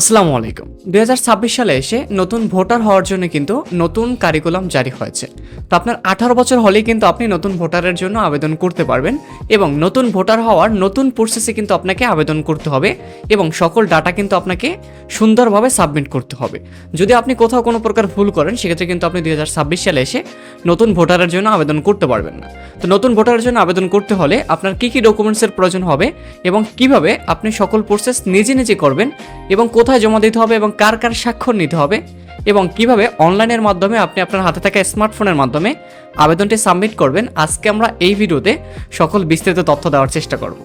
আসসালামু আলাইকুম। দুই হাজার ছাব্বিশ সালে এসে নতুন ভোটার হওয়ার জন্য কিন্তু নতুন কারিকুলাম জারি হয়েছে। তো আপনার আঠারো বছর হলেই কিন্তু আপনি নতুন ভোটারের জন্য আবেদন করতে পারবেন এবং নতুন ভোটার হওয়ার নতুন প্রসেসে কিন্তু আপনাকে আবেদন করতে হবে এবং সকল ডাটা কিন্তু আপনাকে সুন্দরভাবে সাবমিট করতে হবে। যদি আপনি কোথাও কোনো প্রকার ভুল করেন, সেক্ষেত্রে কিন্তু আপনি দুই হাজার ছাব্বিশ সালে এসে নতুন ভোটারের জন্য আবেদন করতে পারবেন না। তো নতুন ভোটারের জন্য আবেদন করতে হলে আপনার কী কী ডকুমেন্টসের প্রয়োজন হবে এবং কীভাবে আপনি সকল প্রসেস নিজে নিজে করবেন এবং কোথায় জমা দিতে হবে এবং কার কার স্বাক্ষর নিতে হবে এবং কীভাবে অনলাইনের মাধ্যমে আপনি আপনার হাতে থাকা স্মার্টফোনের মাধ্যমে আবেদনটি সাবমিট করবেন, আজকে আমরা এই ভিডিওতে সকল বিস্তারিত তথ্য দেওয়ার চেষ্টা করব।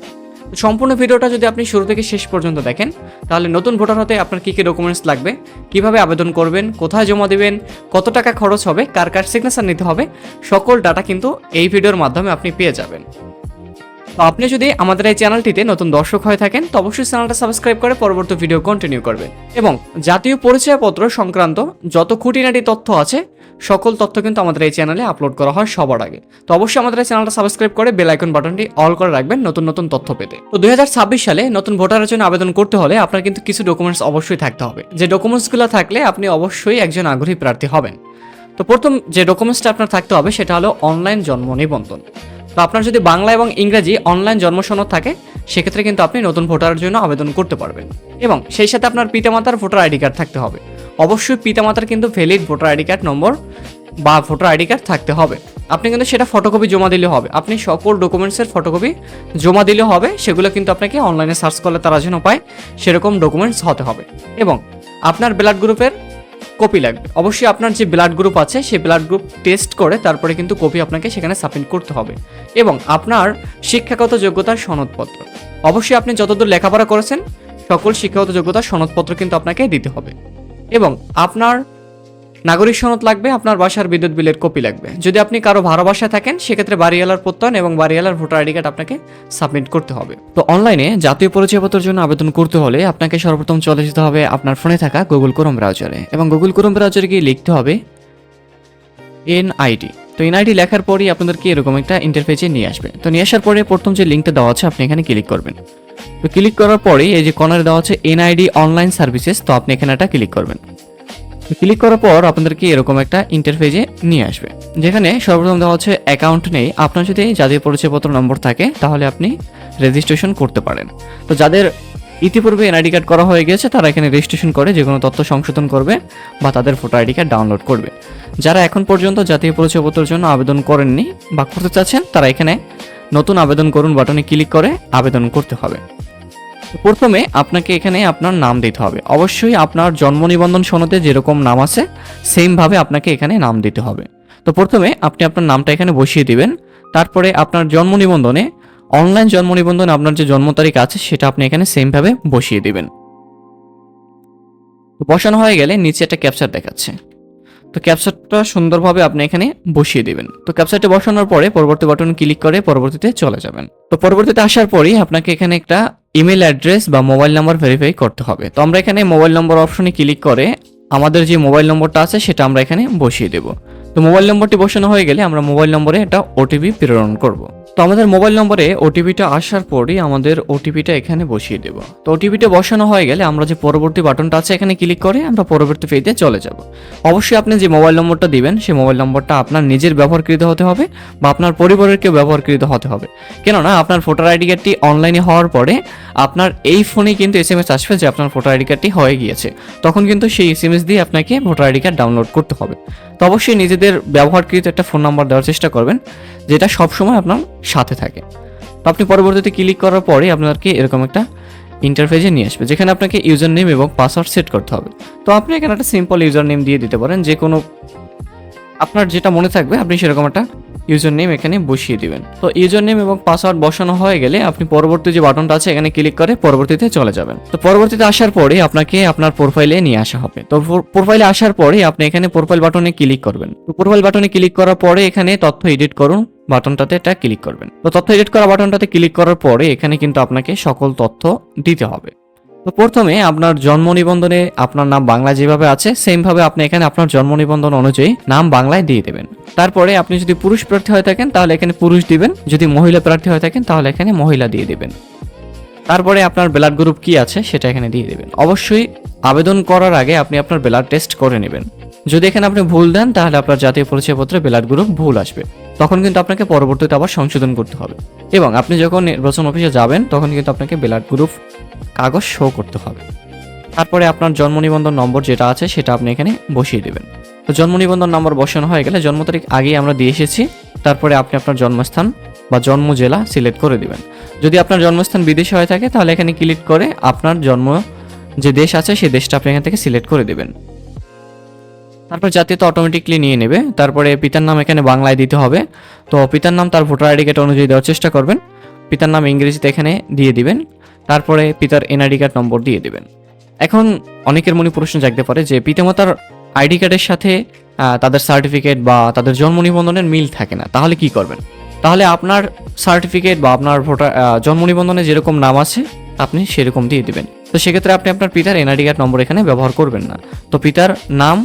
সম্পূর্ণ ভিডিওটা যদি আপনি শুরু থেকে শেষ পর্যন্ত দেখেন, তাহলে নতুন ভোটার হতে আপনার কী কী ডকুমেন্টস লাগবে, কীভাবে আবেদন করবেন, কোথায় জমা দেবেন, কত টাকা খরচ হবে, কার কার সিগনেচার নিতে হবে, সকল ডাটা কিন্তু এই ভিডিওর মাধ্যমে আপনি পেয়ে যাবেন। তো আপনি যদি আমাদের এই চ্যানেলটিতে নতুন দর্শক হয়ে থাকেন, তো অবশ্যই চ্যানেলটা সাবস্ক্রাইব করে পরবর্তী ভিডিও কন্টিনিউ করবেন। এবং জাতীয় পরিচয়পত্র সংক্রান্ত যত খুঁটিনাটি তথ্য আছে, সকল তথ্য কিন্তু আমাদের এই চ্যানেলে আপলোড করা হয় সবার আগে। তো অবশ্যই আমাদের এই চ্যানেলটা সাবস্ক্রাইব করে বেল আইকন বাটনটি অল করে রাখবেন নতুন নতুন তথ্য পেতে। তো দুই হাজার ছাব্বিশ সালে নতুন ভোটারের জন্য আবেদন করতে হলে আপনার কিন্তু কিছু ডকুমেন্টস অবশ্যই থাকতে হবে। যে ডকুমেন্টসগুলো থাকলে আপনি অবশ্যই একজন আগ্রহী প্রার্থী হবেন। তো প্রথম যে ডকুমেন্টসটা আপনার থাকতে হবে, সেটা হলো অনলাইন জন্ম নিবন্ধন। তো আপনার যদি বাংলা এবং ইংরেজি অনলাইন জন্মসনদ থাকে, সেক্ষেত্রে কিন্তু আপনি নতুন ভোটারের জন্য আবেদন করতে পারবেন। এবং সেই সাথে আপনার পিতামাতার ভোটার আইডি কার্ড থাকতে হবে। অবশ্যই পিতামাতার কিন্তু valid voter ID card number বা ভোটার আইডি কার্ড থাকতে হবে। আপনি কিন্তু সেটা ফটোকপি জমা দিলে হবে। আপনি সকল ডকুমেন্টসের ফটোকপি জমা দিলে হবে। সেগুলো কিন্তু আপনাকে অনলাইনে সার্চ করলে তারা যেন পায়। সেরকম ডকুমেন্টস হতে হবে। এবং আপনার ব্লাড গ্রুপের কপি লাগবে। অবশ্যই আপনার যে ব্লাড গ্রুপ আছে, সেই ব্লাড গ্রুপ টেস্ট করে তারপরে কিন্তু কপি আপনাকে সেখানে সাবমিট করতে হবে। এবং আপনার শিক্ষাগত যোগ্যতার সনদপত্র। অবশ্যই আপনি যতদূর লেখাপড়া করেছেন, সকল শিক্ষাগত যোগ্যতার সনদপত্র কিন্তু আপনাকে দিতে হবে। এবং আপনার নাগরিক সনদ লাগবে, আপনার বাসার বিদ্যুৎ বিলের কপি লাগবে। যদি আপনি কারও ভাড়া বাসায় থাকেন, সেক্ষেত্রে বাড়িওয়ালার প্রত্যয়ন এবং বাড়িওয়ালার ভোটার আইডি কার্ড আপনাকে সাবমিট করতে হবে। তো অনলাইনে জাতীয় পরিচয়পত্রের জন্য আবেদন করতে হলে আপনাকে সর্বপ্রথম চলে যেতে হবে আপনার ফোনে থাকা গুগল ক্রোম ব্রাউজারে এবং গুগল ক্রোম ব্রাউজারে গিয়ে লিখতে হবে এনআইডি তো এনআইডি লেখার পরেই আপনাদেরকে এরকম একটা ইন্টারফেসে নিয়ে আসবে। তো নিয়ে আসার পরে প্রথম যে লিঙ্কটা দেওয়া আছে, আপনি এখানে ক্লিক করবেন। তো ক্লিক করার পরেই এই যে কর্নারে দেওয়া আছে এনআইডি অনলাইন সার্ভিসেস তো আপনি এখানে একটা ক্লিক করবেন। ক্লিক করার পর আপনাদেরকে এরকম একটা ইন্টারফেসে নিয়ে আসবে। যেখানে সর্বপ্রথম দেওয়া হচ্ছে অ্যাকাউন্ট নেই। আপনার যদি জাতীয় পরিচয়পত্র নম্বর থাকে, তাহলে আপনি রেজিস্ট্রেশন করতে পারেন। তো যাদের ইতিপূর্বে এনআইডি কার্ড করা হয়ে গেছে, তারা এখানে রেজিস্ট্রেশন করে, যে কোনো তথ্য সংশোধন করবে বা তাদের ভোটার আইডি কার্ড ডাউনলোড করবে। যারা এখন পর্যন্ত জাতীয় পরিচয়পত্রের জন্য আবেদন করেননি বা করতে চাচ্ছেন, তারা এখানে নতুন আবেদন করুন বাটনে ক্লিক করে আবেদন করতে হবে। তো প্রথমে আপনাকে এখানে আপনার নাম দিতে হবে। অবশ্যই আপনার জন্ম নিবন্ধন সনদে যেরকম নাম আছে সেমভাবে আপনাকে এখানে নাম দিতে হবে। তো প্রথমে আপনি আপনার নামটা এখানে বসিয়ে দিবেন। তারপরে আপনার জন্ম নিবন্ধনে অনলাইন জন্ম নিবন্ধনে আপনার যে জন্ম তারিখ আছে, সেটা আপনি এখানে সেমভাবে বসিয়ে দিবেন। তো বসানো হয়ে গেলে নিচে একটা ক্যাপচার দেখাচ্ছে। তো ক্যাপচারটা সুন্দরভাবে আপনি এখানে বসিয়ে দিবেন। তো ক্যাপচারটা বসানোর পরে পরবর্তী বাটন ক্লিক করে পরবর্তীতে চলে যাবেন। তো পরবর্তীতে আসার পরই আপনাকে এখানে একটা ইমেল অ্যাড্রেস বা মোবাইল নাম্বার ভেরিফাই করতে হবে। তো আমরা এখানে মোবাইল নম্বর অপশনে ক্লিক করে আমাদের যে মোবাইল নম্বরটা আছে সেটা আমরা এখানে বসিয়ে দেব। তো মোবাইল নম্বরটি বসানো হয়ে গেলে আমরা মোবাইল নম্বরে একটা ওটিপি প্রেরণ করব। আমাদের মোবাইল নম্বরে ওটিপিটা আসার পরই আমাদের ওটিপিটা এখানে বসিয়ে দেব। তো ওটিপিটা বসানো হয়ে গেলে আমরা যে পরবর্তী বাটনটা আছে এখানে ক্লিক করে আমরা পরবর্তী পেজে চলে যাব। অবশ্যই আপনি যে মোবাইল নম্বরটা দিবেন, সেই মোবাইল নম্বরটা আপনার নিজের ব্যবহারকৃত হতে হবে বা আপনার পরিবারের কেউ ব্যবহারকৃত হতে হবে। কেননা আপনার ভোটার আইডি কার্ডটি অনলাইনে হওয়ার পরে আপনার এই ফোনেই কিন্তু এস এম এস আসবে যে আপনার ভোটার আইডি কার্ডটি হয়ে গিয়েছে। তখন কিন্তু সেই এস এম এস দিয়ে আপনাকে ভোটার আইডি কার্ড ডাউনলোড করতে হবে। তো অবশ্যই নিজেদের ব্যবহারকৃত একটা ফোন নাম্বার দেওয়ার চেষ্টা করবেন, যেটা সবসময় আপনার সাথে থাকে। তো আপনি পরবর্তীতে ক্লিক করার পরে আপনাকে এরকম একটা ইন্টারফেসে নিয়ে আসবে, যেখানে আপনাকে ইউজার নেম এবং পাসওয়ার্ড সেট করতে হবে। তো আপনি এখানে একটা সিম্পল ইউজার নেম দিয়ে দিতে পারেন যে কোনো আপনার যেটা মনে থাকবে, আপনি সেরকম একটা ইউজার নেম এখানে বসিয়ে দিবেন। তো ইউজার নেম এবং পাসওয়ার্ড বসানো হয়ে গেলে আপনি পরবর্তী যে বাটনটা আছে এখানে ক্লিক করে পরবর্তীতে চলে যাবেন। তো পরবর্তীতে আসার পরে আপনাকে আপনার প্রোফাইলে নিয়ে আসা হবে। তো প্রোফাইলে আসার পরে আপনি এখানে প্রোফাইল বাটনে ক্লিক করবেন। তো প্রোফাইল বাটনে ক্লিক করার পরে এখানে তথ্য এডিট করুন, বাটনটাতে এটা ক্লিক করবেন। তো তথ্য এডিট করা বাটনটাতে ক্লিক করার পরে এখানে কিন্তু আপনাকে সকল তথ্য দিতে হবে। তো প্রথমে আপনার জন্ম নিবন্ধনে আপনার নাম বাংলা যেভাবে আছে সেমভাবে আপনি এখানে আপনার জন্ম নিবন্ধন অনুযায়ী নাম বাংলায় দিয়ে দেবেন। তারপরে আপনি যদি পুরুষ প্রার্থী হয়ে থাকেন, তাহলে এখানে পুরুষ দিবেন। যদি মহিলা প্রার্থী হয়ে থাকেন, তাহলে এখানে মহিলা দিয়ে দেবেন। তারপরে আপনার ব্লাড গ্রুপ কি আছে, সেটা এখানে দিয়ে দেবেন। অবশ্যই আবেদন করার আগে আপনি আপনার ব্লাড টেস্ট করে নেবেন। যদি এখানে আপনি ভুল দেন, তাহলে আপনার জাতীয় পরিচয়পত্রে ব্লাড গ্রুপ ভুল আসবে। তখন কিন্তু আপনাকে পরবর্তীতে আবার সংশোধন করতে হবে। এবং আপনি যখন নির্বাচন অফিসে যাবেন, তখন কিন্তু আপনাকে ব্লাড গ্রুপ কাগজ শো করতে হবে। তারপরে আপনার জন্ম নিবন্ধন নম্বর যেটা আছে, সেটা আপনি এখানে বসিয়ে দেবেন। তো জন্ম নিবন্ধন নম্বর বসানো হয়ে গেলে জন্ম তারিখ আগেই আমরা দিয়ে এসেছি। তারপরে আপনি আপনার জন্মস্থান বা জন্ম জেলা সিলেক্ট করে দিবেন। যদি আপনার জন্মস্থান বিদেশে হয়ে থাকে, তাহলে এখানে ক্লিক করে আপনার জন্ম যে দেশ আছে সেই দেশটা আপনি এখান থেকে সিলেক্ট করে দেবেন। তারপর জাতীয়তা অটোমেটিকলি নিয়ে নেবে। তারপরে পিতার নাম এখানে বাংলায় দিতে হবে। তো পিতার নাম তার ভোটার আইডি কার্ড অনুযায়ী দেওয়ার চেষ্টা করবেন। পিতার নাম ইংরেজিতে এখানে দিয়ে দিবেন। তারপরে পিতার এনআইডি কার্ড নম্বর দিয়ে দিবেন। এখন অনেকের মনে প্রশ্ন জাগতে পারে যে পিতামাতার আইডি কার্ডের সাথে তাদের সার্টিফিকেট বা তাদের জন্ম নিবন্ধনের মিল থাকে না। তাহলে কি করবেন? তাহলে আপনার সার্টিফিকেট বা আপনার ভোটার জন্ম নিবন্ধনে যেরকম নাম আছে, আপনি সেরকম দিয়ে দিবেন। তো সেক্ষেত্রে আপনি আপনার পিতার এনআইডি কার্ড নম্বর এখানে ব্যবহার করবেন না। তো পিতার নাম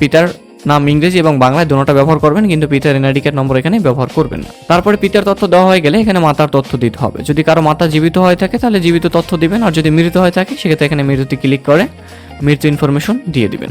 পিতার নাম ইংরেজি এবং বাংলায় দোনোটা ব্যবহার করবেন, কিন্তু পিতার এনআইডি কার্ড নম্বর এখানে ব্যবহার করবেন না। তারপরে পিতার তথ্য দেওয়া হয়ে গেলে এখানে মাতার তথ্য দিতে হবে। যদি কারও মাতা জীবিত হয়ে থাকে, তাহলে জীবিত তথ্য দিবেন, আর যদি মৃত হয়ে থাকে, সেক্ষেত্রে এখানে মৃত্যুতে ক্লিক করে মৃত্যু ইনফরমেশন দিয়ে দিবেন।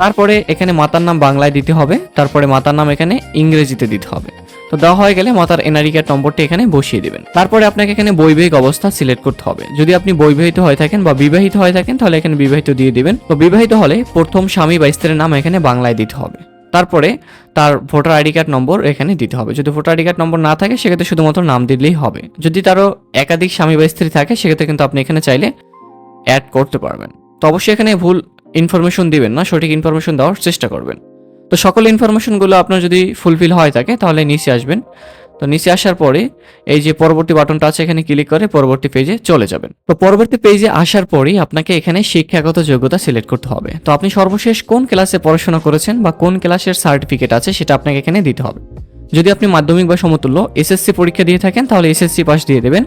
তারপরে এখানে মাতার নাম বাংলায় দিতে হবে, তারপরে মাতার নাম এখানে ইংরেজিতে দিতে হবে। তো দেওয়া হয়ে গেলে মাতার এনআরই কার্ড নম্বরটি এখানে বসিয়ে দেবেন। তারপরে আপনাকে এখানে বৈবাহিক অবস্থা সিলেক্ট করতে হবে। যদি আপনি বৈবাহিত হয়ে থাকেন বা বিবাহিত হয়ে থাকেন, তাহলে এখানে বিবাহিত দিয়ে দিবেন। তো বিবাহিত হলে প্রথম স্বামী বা স্ত্রীর নাম এখানে বাংলায় দিতে হবে। তারপরে তার ভোটার আইডি কার্ড নম্বর এখানে দিতে হবে। যদি ভোটার আইডি কার্ড নম্বর না থাকে, সেক্ষেত্রে শুধুমাত্র নাম দিলেই হবে। যদি তারও একাধিক স্বামী বা স্ত্রী থাকে, সেক্ষেত্রে কিন্তু আপনি এখানে চাইলে অ্যাড করতে পারবেন। তো অবশ্যই এখানে ভুল ইনফরমেশন দিবেন না, সঠিক ইনফরমেশন দেওয়ার চেষ্টা করবেন। তো সকল ইনফরমেশনগুলো আপনার যদি ফুলফিল হয় থাকে, তাহলে নিচে আসবেন। তো নিচে আসার পরে এই যে পরবর্তী বাটনটা আছে, এখানে ক্লিক করে পরবর্তী পেজে চলে যাবেন। তো পরবর্তী পেজে আসার পরেই আপনাকে এখানে শিক্ষাগত যোগ্যতা সিলেক্ট করতে হবে। তো আপনি সর্বশেষ কোন ক্লাসে পড়াশোনা করেছেন বা কোন ক্লাসের সার্টিফিকেট আছে, সেটা আপনাকে এখানে দিতে হবে। যদি আপনি মাধ্যমিক বা সমতুল্য এসএসসি পরীক্ষা দিয়ে থাকেন, তাহলে এসএসসি পাস দিয়ে দেবেন।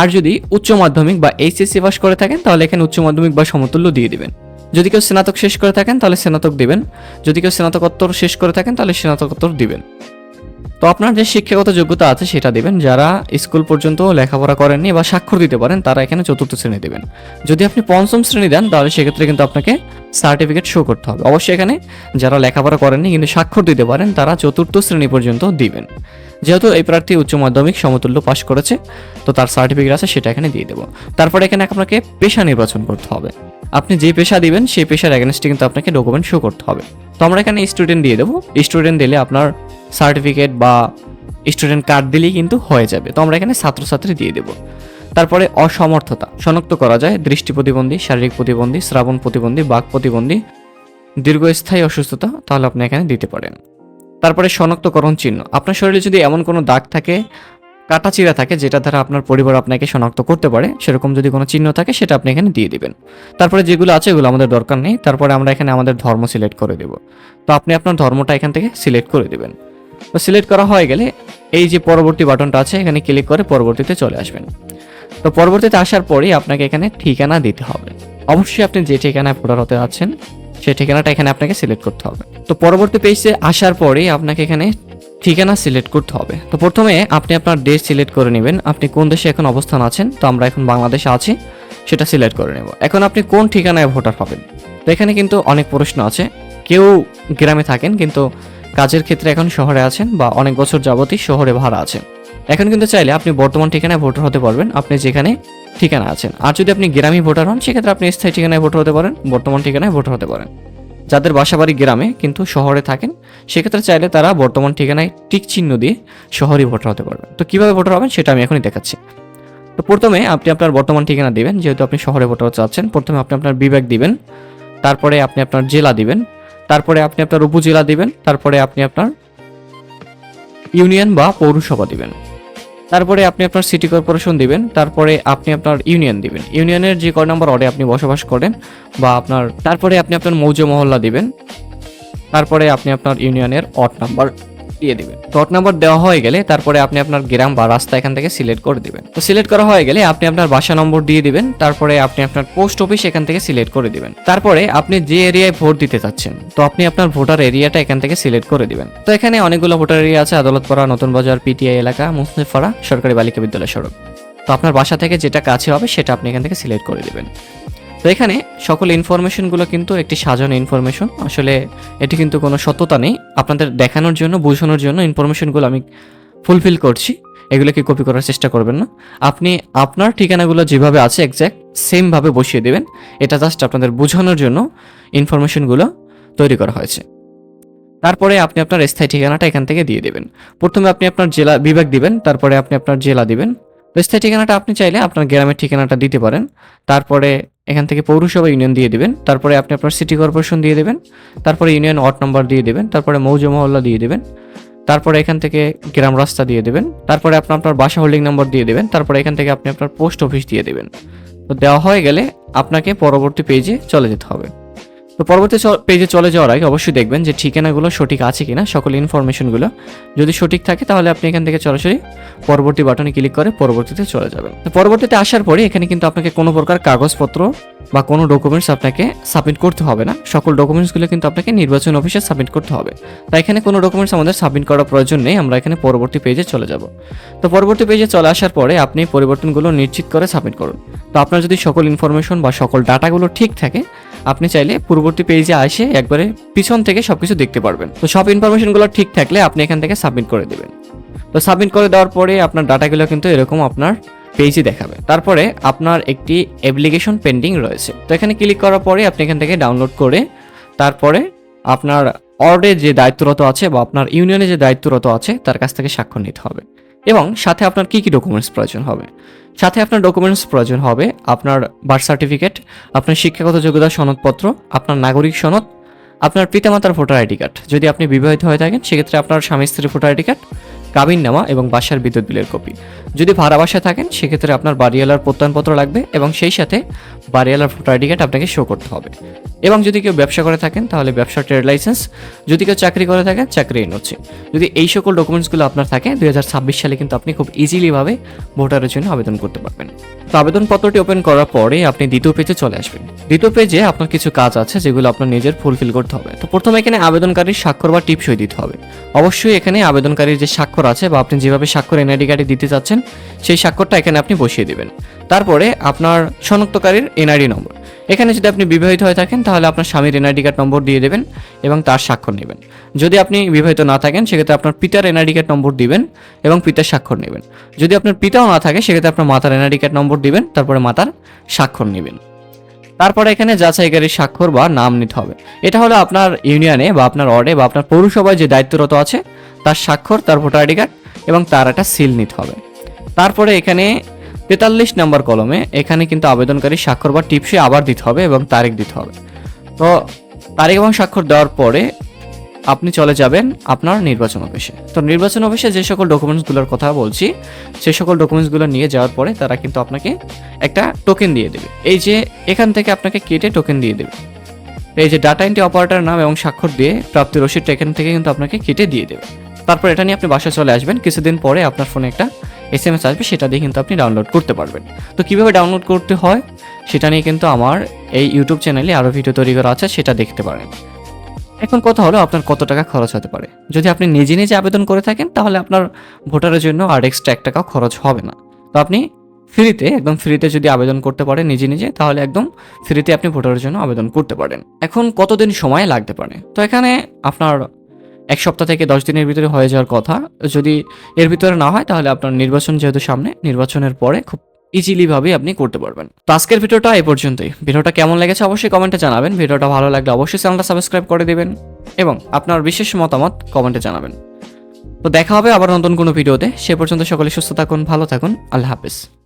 আর যদি উচ্চ মাধ্যমিক বা এইচএসসি পাস করে থাকেন, তাহলে এখানে উচ্চ মাধ্যমিক বা সমতুল্য দিয়ে দিবেন। যদি কেউ স্নাতক শেষ করে থাকেন, তাহলে স্নাতক দিবেন। যদি কেউ স্নাতকোত্তর শেষ করে থাকেন, তাহলে স্নাতকোত্তর দিবেন। তো আপনার যে শিক্ষাগত যোগ্যতা আছে, সেটা দিবেন। যারা স্কুল পর্যন্ত লেখাপড়া করেননি বা স্বাক্ষর দিতে পারেন, তারা এখানে চতুর্থ শ্রেণি দেবেন। যদি আপনি পঞ্চম শ্রেণি দেন, তাহলে সেক্ষেত্রে কিন্তু আপনাকে সার্টিফিকেট শো করতে হবে। অবশ্যই এখানে যারা লেখাপড়া করেননি, কিন্তু স্বাক্ষর দিতে পারেন, তারা চতুর্থ শ্রেণি পর্যন্ত দিবেন। যেহেতু এই প্রার্থী উচ্চ মাধ্যমিক সমতুল্য পাশ করেছে তো তার সার্টিফিকেট আছে, সেটা এখানে দিয়ে দেবো। তারপরে এখানে আপনাকে পেশা নির্বাচন করতে হবে। আপনি যে পেশা দিবেন, সেই পেশার অ্যাগেনস্টে কিন্তু আপনাকে ডকুমেন্ট শো করতে হবে। তো আমরা এখানে স্টুডেন্ট দিয়ে দেবো। স্টুডেন্ট দিলে আপনার সার্টিফিকেট বা স্টুডেন্ট কার্ড দিলেই কিন্তু হয়ে যাবে। তো আমরা এখানে ছাত্রছাত্রী দিয়ে দেবো। তারপরে অসমর্থতা। শনাক্ত করা যায়। দৃষ্টি প্রতিবন্ধী, শারীরিক প্রতিবন্ধী, শ্রাবণ প্রতিবন্ধী, বাক প্রতিবন্ধী, দীর্ঘস্থায়ী অসুস্থতা, তাহলে আপনি এখানে দিতে পারেন। তারপরে শনাক্তকরণ চিহ্ন। আপনার শরীরে যদি এমন কোনো দাগ থাকে কাটা চিরা থাকে, যেটা দ্বারা আপনার পরিবার আপনাকে শনাক্ত করতে পারে, সেরকম যদি কোনো চিহ্ন থাকে, সেটা আপনি এখানে দিয়ে দিবেন। তারপরে যেগুলো আছে, এগুলো আমাদের দরকার নেই। তারপরে আমরা এখানে আমাদের ধর্ম সিলেক্ট করে দেব। তো আপনি আপনার ধর্মটা এখান থেকে সিলেক্ট করে দেবেন। তো সিলেক্ট করা হয়ে গেলে এই যে পরবর্তী বাটনটা আছে, এখানে ক্লিক করে পরবর্তীতে চলে আসবেন। তো পরবর্তীতে আসার পরেই আপনাকে এখানে ঠিকানা দিতে হবে। অবশ্যই আপনি যে ঠিকানায় ভোটার হতে আছেন সেই ঠিকানাটা এখানে আপনাকে সিলেক্ট করতে হবে। তো পরবর্তী পেজে আসার পরেই আপনাকে এখানে ঠিকানা সিলেক্ট করতে হবে। তো প্রথমে আপনি আপনার দেশ সিলেক্ট করে নেবেন। আপনি কোন দেশে এখন অবস্থান আছেন? তো আমরা এখন বাংলাদেশে আছি, সেটা সিলেক্ট করে নেব। এখন আপনি কোন ঠিকানায় ভোটার হবেন তো এখানে কিন্তু অনেক প্রশ্ন আছে। কেউ গ্রামে থাকেন, কিন্তু কাজের ক্ষেত্রে এখন শহরে আছেন বা অনেক বছর যাবতই শহরে ভাড়া আছেন। এখন কিন্তু চাইলে আপনি বর্তমান ঠিকানায় ভোটার হতে পারবেন। আপনি যেখানে ঠিকানা আছেন। আর যদি আপনি গ্রামী ভোটার হন, সেক্ষেত্রে আপনি স্থায়ী ঠিকানায় ভোটার হতে পারেন, বর্তমান ঠিকানায় ভোটার হতে পারেন। যাদের বাসাবাড়ি গ্রামে কিন্তু শহরে থাকেন, সেক্ষেত্রে চাইলে তারা বর্তমান ঠিকানায় টিক চিহ্ন দিয়ে শহরে ভোটার হতে পারবেন। তো কীভাবে ভোটার হবেন সেটা আমি এখনই দেখাচ্ছি। তো প্রথমে আপনি আপনার বর্তমান ঠিকানা দিবেন, যেহেতু আপনি শহরে ভোটার চাচ্ছেন, প্রথমে আপনি আপনার বিভাগ দিবেন, তারপরে আপনি আপনার জেলা দিবেন, তারপরে আপনি আপনার উপজেলা দিবেন, তারপরে আপনি আপনার ইউনিয়ন বা পৌরসভা দিবেন। তারপরে আপনি আপনার সিটি কর্পোরেশন দিবেন, তারপরে আপনি আপনার ইউনিয়ন দিবেন। ইউনিয়নের যে কয় নম্বর ওয়ার্ডে আপনি বসবাস করেন, বা আপনার, তারপরে আপনি আপনার মৌজ মহল্লা দিবেন, তারপরে আপনি আপনার ইউনিয়নের অট নাম্বার দিয়ে দিবেন। অট নাম্বার দেওয়া হয়ে গেলে তারপরে আপনি আপনার গ্রাম বা রাস্তা এখান থেকে সিলেক্ট করে দিবেন। তো সিলেক্ট করা হয়ে গেলে আপনি আপনার বাসা নম্বর দিয়ে দিবেন, তারপরে আপনি আপনার পোস্ট অফিস এখান থেকে সিলেক্ট করে দিবেন। তারপরে আপনি যে এরিয়ায় ভোট দিতে চাচ্ছেন, তো আপনি আপনার ভোটার এরিয়াটা এখান থেকে সিলেক্ট করে দিবেন। তো এখানে অনেকগুলো ভোটার এরিয়া আছে আদালতপাড়া নতুন বাজার, পিটিআই এলাকা মুসলিফপাড়া সরকারি বালিকা বিদ্যালয় সড়ক। তো আপনার বাসা থেকে যেটা কাছে হবে সেটা আপনি এখান থেকে সিলেক্ট করে দিবেন। তো এখানে সকল ইনফরমেশনগুলো কিন্তু একটি সাজানো ইনফরমেশন আসলে এটি কিন্তু কোনো সত্যতা নেই। আপনাদের দেখানোর জন্য, বোঝানোর জন্য ইনফরমেশনগুলো আমি ফুলফিল করছি। এগুলোকে কপি করার চেষ্টা করবেন না। আপনি আপনার ঠিকানাগুলো যেভাবে আছে এক্স্যাক্ট সেমভাবে বসিয়ে দেবেন। এটা জাস্ট আপনাদের বোঝানোর জন্য ইনফরমেশনগুলো তৈরি করা হয়েছে। তারপরে আপনি আপনার স্থায়ী ঠিকানাটা এখান থেকে দিয়ে দেবেন। প্রথমে আপনি আপনার জেলা বিভাগ দিবেন, তারপরে আপনি আপনার জেলা দিবেন। স্থায়ী ঠিকানাটা আপনি চাইলে আপনার গ্রামের ঠিকানাটা দিতে পারেন। তারপরে এখান থেকে পৌরসভা ইউনিয়ন দিয়ে দেবেন, তারপরে আপনি আপনার সিটি কর্পোরেশন দিয়ে দেবেন, তারপরে ইউনিয়ন ওয়ার্ড নম্বর দিয়ে দেবেন, তারপরে মৌজ মহল্লা দিয়ে দেবেন, তারপরে এখান থেকে গ্রাম রাস্তা দিয়ে দেবেন, তারপরে আপনি আপনার বাসা হোল্ডিং নম্বর দিয়ে দেবেন, তারপরে এখান থেকে আপনি আপনার পোস্ট অফিস দিয়ে দেবেন। তো দেওয়া হয়ে গেলে আপনাকে পরবর্তী পেজে চলে যেতে হবে। তো পরবর্তী পেজে চলে যাওয়ার আগে অবশ্যই দেখবেন যে ঠিকানাগুলো সঠিক আছে কিনা, সকল ইনফরমেশনগুলো যদি সঠিক থাকে তাহলে আপনি এখান থেকে সরাসরি পরবর্তী বাটনে ক্লিক করে পরবর্তীতে চলে যাবেন। তো পরবর্তীতে আসার পরে এখানে কিন্তু আপনাকে কোনো প্রকার কাগজপত্র বা কোনো ডকুমেন্টস আপনাকে সাবমিট করতে হবে না। সকল ডকুমেন্টসগুলো কিন্তু আপনাকে নির্বাচন অফিসে সাবমিট করতে হবে। তাই এখানে কোনো ডকুমেন্টস আমাদের সাবমিট করার প্রয়োজন নেই, আমরা এখানে পরবর্তী পেজে চলে যাব। তো পরবর্তী পেজে চলে আসার পরে আপনি পরিবর্তনগুলো নিশ্চিত করে সাবমিট করুন। তো আপনার যদি সকল ইনফরমেশন বা সকল ডাটাগুলো ঠিক থাকে আপনি চাইলে পূর্ববর্তী পেজে আসে একবারে পিছন থেকে সবকিছু দেখতে পারবেন। তো সব ইনফরমেশনগুলো ঠিক থাকলে আপনি এখান থেকে সাবমিট করে দেবেন। তো সাবমিট করে দেওয়ার পরে আপনার ডাটাগুলো কিন্তু এরকম আপনার পেজই দেখাবে। তারপরে আপনার একটি অ্যাপ্লিকেশন পেন্ডিং রয়েছে। তো এখানে ক্লিক করার পরে আপনি এখান থেকে ডাউনলোড করে তারপরে আপনার অর্ডে যে দায়িত্বরত আছে বা আপনার ইউনিয়নে যে দায়িত্বরত আছে, তার কাছ থেকে স্বাক্ষর নিতে হবে। এবং সাথে আপনার কী কী ডকুমেন্টস প্রয়োজন হবে? সাথে আপনার ডকুমেন্টস প্রয়োজন হবে আপনার বার্থ সার্টিফিকেট আপনার শিক্ষাগত যোগ্যতা সনদপত্র, আপনার নাগরিক সনদ, আপনার পিতামাতার ভোটার আইডি কার্ড। যদি আপনি বিবাহিত হয়ে থাকেন, সেক্ষেত্রে আপনার স্বামী স্ত্রীর ভোটার আইডি কার্ড কাবিন নামা এবং বাসার বিদ্যুৎ বিলের কপি। যদি ভাড়া বাসায় থাকেন, সেক্ষেত্রে আপনার বাড়িওয়ালার প্রত্যয়নপত্র লাগবে এবং সেই সাথে বাড়িওয়ালার ভোটার আইডি কার্ড আপনাকে শো করতে হবে। এবং যদি কেউ ব্যবসা করে থাকেন, তাহলে ব্যবসার ট্রেড লাইসেন্স। যদি কেউ চাকরি করে থাকেন, চাকরি এনওসি। যদি এই সকল ডকুমেন্টসগুলো আপনার থাকে, দুই হাজার ছাব্বিশ সালে কিন্তু আপনি খুব ইজিলিভাবে ভোটারের জন্য আবেদন করতে পারবেন। তো আবেদনপত্রটি ওপেন করার পরে আপনি দ্বিতীয় পেজে চলে আসবেন। দ্বিতীয় পেজে আপনার কিছু কাজ আছে, যেগুলো আপনার নিজের ফুলফিল করতে হবে। তো প্রথমে এখানে আবেদনকারীর স্বাক্ষর বা টিপসই দিতে হবে। অবশ্যই এখানে আবেদনকারীর যে স্বাক্ষর আছে বা আপনি যেভাবে স্বাক্ষর এনআইডি কার্ডে দিতে চাচ্ছেন, সেই স্বাক্ষরটা এখানে আপনি বসিয়ে দেবেন। তারপরে আপনার শনাক্তকারীর এনআইডি নম্বর। এখানে যদি আপনি বিবাহিত হয়ে থাকেন, তাহলে আপনার স্বামীর এনআইডি কার্ড নম্বর দিয়ে দেবেন এবং তার স্বাক্ষর নেবেন। যদি আপনি বিবাহিত না থাকেন, সেক্ষেত্রে আপনার পিতার এনআইডি কার্ড নম্বর দিবেন এবং পিতার স্বাক্ষর নেবেন। যদি আপনার পিতাও না থাকে, সেক্ষেত্রে আপনার মাতার এনআইডি কার্ড নম্বর দিবেন, তারপরে মাতার স্বাক্ষর নেবেন। তারপরে এখানে যাচাইকারীর স্বাক্ষর বা নাম নিতে হবে। এটা হলো আপনার ইউনিয়নে বা আপনার ওয়ার্ডে বা আপনার পৌরসভায় যে দায়িত্বরত আছে তার স্বাক্ষর, তার ভোটার আইডি কার্ড এবং তার একটা সিল নিতে হবে। তারপরে এখানে তেতাল্লিশ নম্বর কলমে এখানে কিন্তু আবেদনকারী স্বাক্ষর বা টিপসি আবার দিতে হবে এবং তারিখ দিতে হবে। তো তারিখ এবং স্বাক্ষর দেওয়ার পরে আপনি চলে যাবেন আপনার নির্বাচন অফিসে। তো নির্বাচন অফিসে যে সকল ডকুমেন্টসগুলোর কথা বলছি সেই সকল ডকুমেন্টসগুলো নিয়ে যাওয়ার পরে তারা কিন্তু আপনাকে একটা টোকেন দিয়ে দেবে। এই যে এখান থেকে আপনাকে কেটে টোকেন দিয়ে দেবে। এই যে ডাটা এন্ট্রি অপারেটর নাম এবং স্বাক্ষর দিয়ে প্রাপ্তি রসিদটা এখান থেকে কিন্তু আপনাকে কেটে দিয়ে দেবে। তারপর এটা নিয়ে আপনি বাসায় চলে আসবেন। কিছুদিন পরে আপনার ফোনে একটা এস এম এস আসবে, সেটা দিয়ে কিন্তু আপনি ডাউনলোড করতে পারবেন। তো কীভাবে ডাউনলোড করতে হয়? সেটা নিয়ে কিন্তু আমার এই ইউটিউব চ্যানেলে আরও ভিডিও তৈরি করা আছে, সেটা দেখতে পারেন। এখন কথা হলো আপনার কত টাকা খরচ হতে পারে। যদি আপনি নিজে নিজে আবেদন করে থাকেন, তাহলে আপনার ভোটারের জন্য আর এক্সট্রা এক টাকাও খরচ হবে না। তো আপনি ফ্রিতে একদম ফ্রিতে যদি আবেদন করতে পারেন নিজে নিজে, তাহলে একদম ফ্রিতে আপনি ভোটারের জন্য আবেদন করতে পারেন। এখন কতদিন সময় লাগতে পারে? তো এখানে আপনার এক সপ্তাহ থেকে দশ দিনের ভিতরে হয়ে যাওয়ার কথা। যদি এর ভিতরে না হয়, তাহলে আপনার নির্বাচন যেহেতু সামনে, নির্বাচনের পরে খুব ইজিলি ভাবে আপনি করতে পারবেন। তো আজকের ভিডিওটা এই পর্যন্তই। ভিডিওটা কেমন লেগেছে অবশ্যই কমেন্টে জানাবেন। ভিডিওটা ভালো লাগলে অবশ্যই চ্যানেলটা সাবস্ক্রাইব করে দেবেন এবং আপনার বিশেষ মতামত কমেন্টে জানাবেন। তো দেখা হবে আবার নতুন কোনো ভিডিওতে। সে পর্যন্ত সকলে সুস্থ থাকুন, ভালো থাকুন। আল্লাহ হাফিজ।